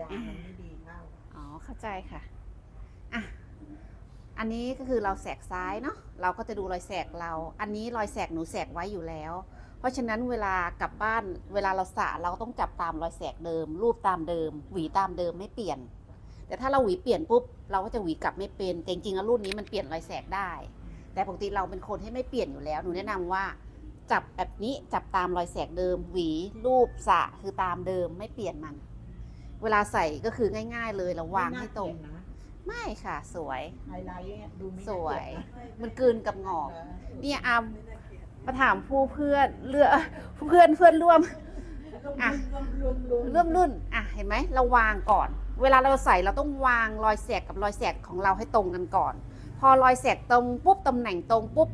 ยามันไม่ดีเข้าอ๋อเข้าใจค่ะอะอันนี้ก็คือเราแสกซ้ายเนาะเราก็จะดูรอยแสกเรา อันนี้รอยแสกหนูแสกไว้อยู่แล้ว เพราะฉะนั้นเวลากลับบ้านเวลาเราสระเราก็ต้องจับตามรอยแสกเดิม รูปตามเดิม หวีตามเดิมไม่เปลี่ยน แต่ถ้าเราหวีเปลี่ยนปุ๊บเราก็จะหวีกลับไม่เป็นแต่จริงๆแล้วรุ่นนี้มันเปลี่ยนรอยแสกได้ แต่ปกติเราเป็นคนให้ไม่เปลี่ยนอยู่แล้วหนูแนะนำว่าจับแบบนี้จับตามรอยแสกเดิม หวีรูปสระคือตามเดิมไม่เปลี่ยนมัน เวลาใส่ก็คือง่าย ๆ เลยเราวางให้ตรง ไม่น่าเกลียดนะไม่ค่ะ สวย ไฮไลท์เนี่ยดูไม่น่าสวย เกลีดนะมันกลืนกับหงอก เนี่ยอามมาถามผู้เพื่อนเรือเพื่อนเพื่อนร่วม อะ รวมรวมเริ่มรุ่น อะ เห็นไหม เราวางก่อน เวลาเราใส่เราต้องวางรอยแสกกับรอยแสกของเราให้ตรงกันก่อน พอรอยแสกตรงปุ๊บตำแหน่งตรงปุ๊บ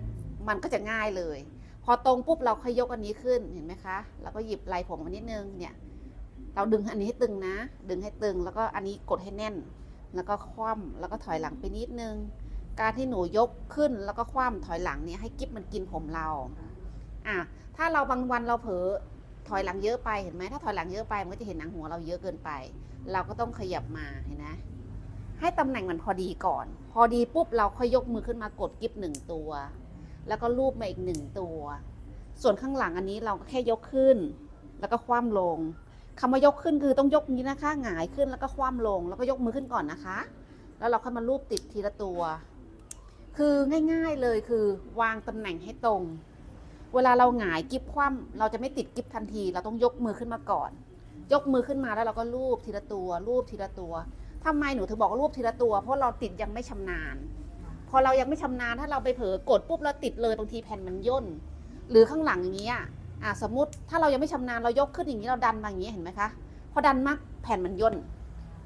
มันก็จะง่ายเลย พอตรงปุ๊บเราค่อยยกอันนี้ขึ้น เห็นไหมคะ แล้วก็หยิบลายผมมานิดนึง เนี่ย เราดึงอันนี้ให้ตึงนะ ดึงให้ตึง แล้วก็อันนี้กดให้แน่น แล้วก็คว่ำแล้วก็ถอยหลังไปนิดนึง การที่หนูยกขึ้นแล้วก็คว่ำถอยหลังเนี่ยให้กิ๊บมันกินผมเรา อะ ถ้าเราบางวันเราเผลอถอยหลังเยอะไปเห็นไหมถ้าถอยหลังเยอะไปมันก็จะเห็นหนังหัวเราเยอะเกินไป เราก็ต้องขยับมาเห็นไหมให้ตำแหน่งมันพอดีก่อน พอดีปุ๊บเราค่อยยกมือขึ้นมากดกิ๊บหนึ่งตัว แล้วก็ลูบมาอีกหนึ่งตัว ส่วนข้างหลังอันนี้เราก็แค่ยกขึ้น แล้วก็คว่ำลง คำว่ายกขึ้นคือต้องยกนี้นะคะ หงายขึ้นแล้วก็คว่ำลง แล้วก็ยกมือขึ้นก่อนนะคะ แล้วเราค่อยมาลูบติดทีละตัว คือง่ายๆเลยคือวางตำแหน่งให้ตรง เวลาเราหงายกิฟคว่ำเราจะไม่ติดกิฟทันที เราต้องยกมือขึ้นมาก่อน ยกมือขึ้นมาแล้วเราก็ลูบทีละตัว รูปทีละตัวทำไมหนูถึงบอกว่ารูปทีละตัว เพราะเราติดยังไม่ชำนาญ พอเรายังไม่ชำนาญถ้าเราไปเผลอกดปุ๊บแล้วติดเลยบางทีแผ่นมันย่นหรือข้างหลังอย่างนี้ย อะสมมติถ้าเรายังไม่ชำนาญเรายกขึ้นอย่างนี้เราดันมาอย่างนี้เห็นไหมคะพอดันมากแผ่นมันย่น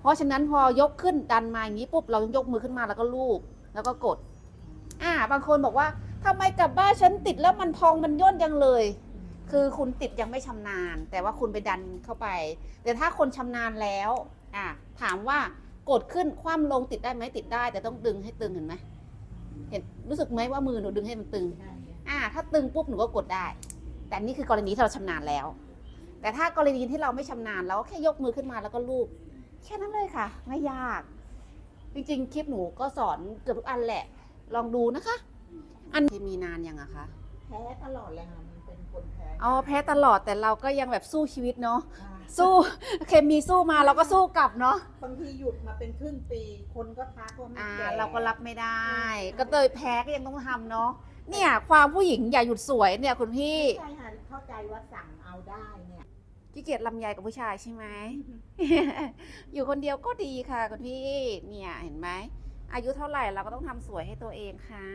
เพราะฉะนั้นพอยกขึ้นดันมาอย่างนี้ปุ๊บเรายกมือขึ้นมาแล้วก็ลูบแล้วก็กด อ่า บางคนบอกว่าทำไมกลับบ้านฉันติดแล้วมันพองมันย่นจังเลย คือคุณติดยังไม่ชำนาญ แต่ว่าคุณไปดันเข้าไป แต่ถ้าคนชำนาญแล้วอ่าถามว่ากดขึ้นคว่ำลงติดได้ไหมติดได้ แต่ต้องดึงให้ตึงเห็นไหมเห็นรู้สึกไหมว่ามือหนูดึงให้มันตึง อ่า ถ้าตึงปุ๊บหนูก็กดได้ แต่นี่คือกรณีที่เราชำนาญแล้ว แต่ถ้ากรณีที่เราไม่ชำนาญเราก็แค่ยกมือขึ้นมาแล้วก็ลูบแค่นั้นเลยค่ะ ไม่ยาก จริงๆ คลิปหนูก็สอนเกือบทุกอันแหละ ลองดูนะคะ อันเคมีนานยังอะคะแพ้ตลอดเลยค่ะมันเป็นคนแพ้อ๋อแพ้ตลอดแต่เราก็ยังแบบสู้ชีวิตเนาะค่ะสู้เคมีสู้มาเราก็สู้กลับเนาะบางทีหยุดมาเป็นครึ่งปี คนก็ทักว่าไม่อ่าแก่เราก็รับไม่ได้ ก็เลยแพ้ก็ยังต้องทำเนาะ เนี่ย ความผู้หญิงอย่าหยุดสวยเนี่ยคุณพี่ใช่ค่ะเข้าใจว่าสั่งเอาได้เนี่ยขี้เกียจลำไยกับผู้ชายใช่ไหม อยู่คนเดียวก็ดีค่ะคุณพี่ เนี่ยเห็นไหม อายุเท่าไหร่เราก็ต้องทำสวยให้ตัวเองค่ะ